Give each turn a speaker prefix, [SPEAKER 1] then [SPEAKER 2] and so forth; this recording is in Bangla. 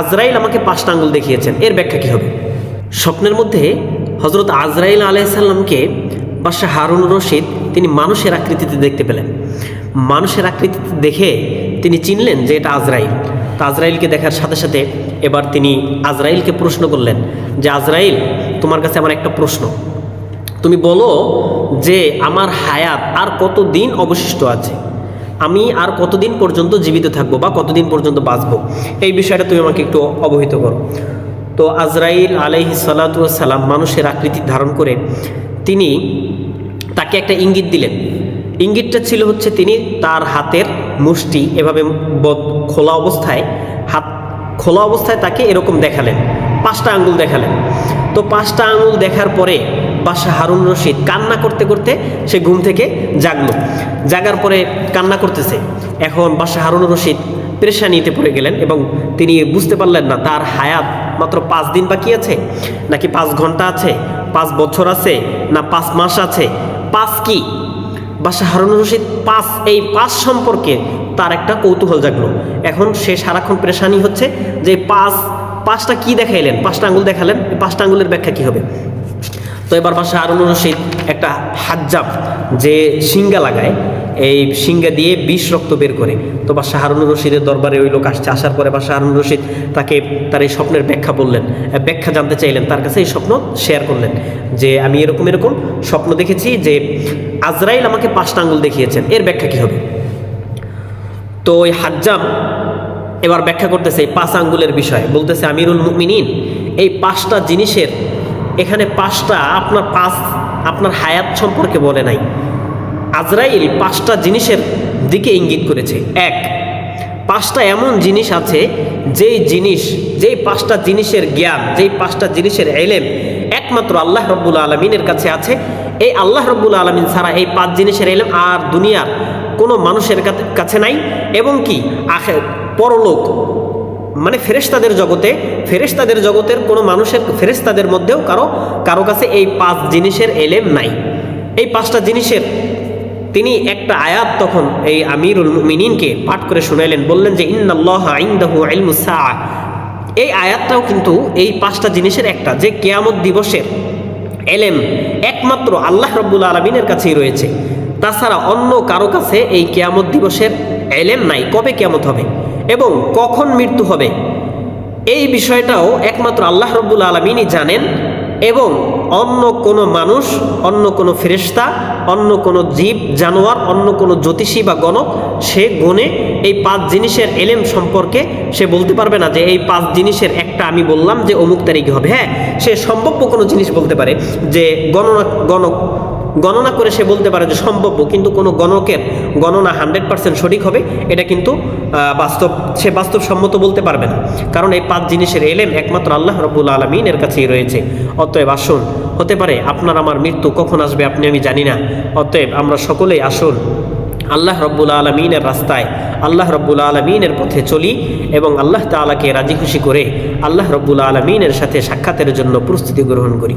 [SPEAKER 1] আজরাইল আমাকে পাঁচটা আঙ্গুল দেখিয়েছেন। এর ব্যাখ্যা কী হবে? স্বপ্নের মধ্যে হজরত আজরাইল আলাইসাল্লামকে বাদশাহ হারুন রশিদ তিনি মানুষের আকৃতিতে দেখতে পেলেন। মানুষের আকৃতিতে দেখে তিনি চিনলেন যে এটা আজরাইল। তা আজরাইলকে দেখার সাথে সাথে এবার তিনি আজরাইলকে প্রশ্ন করলেন যে, আজরাইল, তোমার কাছে আমার একটা প্রশ্ন। তুমি বলো যে, আমার হায়াত আর কত দিন অবশিষ্ট আছে? আমি আর কতদিন পর্যন্ত জীবিত থাকব বা কতদিন পর্যন্ত বাঁচবো? এই বিষয়টা তুমি আমাকে একটু অবহিত করো। তো আজরাইল আলাইহি সালাম মানুষের আকৃতি ধারণ করে তিনি তাকে একটা ইঙ্গিত দিলেন। ইঙ্গিতটা ছিল হচ্ছে তিনি তার হাতের মুষ্টি এভাবে খোলা অবস্থায় হাত খোলা অবস্থায় তাকে এরকম দেখালেন, পাঁচটা আঙ্গুল দেখালেন। তো পাঁচটা আঙুল দেখার পরে বাসা হারুন রশিদ কান্না করতে করতে সে ঘুম থেকে জাগলো। জাগার পরে কান্না করতেছে। এখন বাসা হারুন রশিদ পেরেশানিতে পড়ে গেলেন এবং তিনি বুঝতে পারলেন না, তার হায়াত মাত্র পাঁচ দিন বাকি আছে, নাকি পাঁচ ঘণ্টা আছে, পাঁচ বছর আছে, না পাঁচ মাস আছে, পাঁচ কি? বাসা হারুন রশিদ পাঁচ, এই পাঁচ সম্পর্কে তার একটা কৌতূহল জাগলো। এখন সে সারাক্ষণ পেরেশানি হচ্ছে যে পাঁচ, পাঁচটা কি দেখাইলেন? পাঁচটা আঙ্গুল দেখালেন, পাঁচটা আঙ্গুলের ব্যাখ্যা কি হবে? তো এবার বাসা হারুন রশিদ একটা হাজ্জাব যে সিঙ্গা লাগায়। এই সিঙ্গা দিয়ে বিষ রক্ত বের করে। তো বাসা হারুন রশিদের দরবারে ওই লোক আসছে। আসার পরে বাসা হারুন রশিদ তাকে তার এই স্বপ্নের ব্যাখ্যা বললেন। ব্যাখ্যা জানতে চাইলেন, তার কাছে এই স্বপ্ন শেয়ার করলেন। যে আমি এরকম এরকম স্বপ্ন দেখেছি যে আজরাইল আমাকে পাঁচটা আঙ্গুল দেখিয়েছেন। এর ব্যাখ্যা কি হবে? তো ওই হাজ্জাম এবার ব্যাখ্যা করতেছে এই পাঁচ আঙ্গুলের বিষয়। বলতেছে, আমিরুল মুমিনিন, এই পাঁচটা জিনিসের এখানে পাঁচটা আপনার পাঁচ, আপনার হায়াত সম্পর্কে বলে নাই। আজরাইল পাঁচটা জিনিসের দিকে ইঙ্গিত করেছে। এক, পাঁচটা এমন জিনিস আছে, যেই জিনিস, যেই পাঁচটা জিনিসের জ্ঞান, যেই পাঁচটা জিনিসের এলেম একমাত্র আল্লাহ রব্বুল আলমিনের কাছে আছে। এই আল্লাহ রব্বুল আলমিন ছাড়া এই পাঁচ জিনিসের এলেম আর দুনিয়ার কোনো মানুষের কাছে- নাই। এবং কি? আখের পরলোক মানে ফেরেশতাদের জগতে, ফেরেশতাদের জগতের কোনো মানুষের, ফেরেশতাদের মধ্যেও কারও কারও কাছে এই পাঁচ জিনিসের এলেম নাই। এই পাঁচটা জিনিসের তিনি একটা আয়াত তখন এই আমিরুল মিনিনকে পাঠ করে শুনাইলেন, বললেন যে, ইন্নাল্লাহ এই আয়াতটাও কিন্তু এই পাঁচটা জিনিসের একটা, যে কেয়ামত দিবসের এলেম একমাত্র আল্লাহ রব্বুল আলমিনের কাছেই রয়েছে। তাছাড়া অন্য কারও কাছে এই কেয়ামত দিবসের এলেম নাই। কবে কেয়ামত হবে? এবং কখন মৃত্যু হবে? এই বিষয়টাও একমাত্র আল্লাহ রব্বুল আলমিনই জানেন এবং অন্য কোনো মানুষ, অন্য কোনো ফেরেশতা, অন্য কোনো জীব, জানোয়ার, অন্য কোনো জ্যোতিষী বা গণক, সে গণে এই পাঁচ জিনিসের এলেম সম্পর্কে সে বলতে পারবে না যে এই পাঁচ জিনিসের একটা আমি বললাম যে অমুক তারিখে হবে। হ্যাঁ সে সম্ভাব্য কোনো জিনিস বলতে পারে যে গণনা, গণক গণনা করে সে বলতে পারে যে সম্ভব্য, কিন্তু কোনো গণকের গণনা হান্ড্রেড পার্সেন্ট সঠিক হবে, এটা কিন্তু বাস্তব, সে বাস্তবসম্মত বলতে পারবে না। কারণ এই পাঁচ জিনিসের এলেম একমাত্র আল্লাহ রব্বুল আলমিনের কাছেই রয়েছে। অতএব আসুন, হতে পারে আপনার আমার মৃত্যু কখন আসবে আপনি আমি জানি না। অতএব আমরা সকলেই আসুন, আল্লাহ রব্বুল আলমিনের রাস্তায়, আল্লাহ রব্বুল আলমিনের পথে চলি এবং আল্লাহ তালাকে রাজি খুশি করে আল্লাহ রব্বুল আলমিনের সাথে সাক্ষাতের জন্য প্রস্তুতি গ্রহণ করি।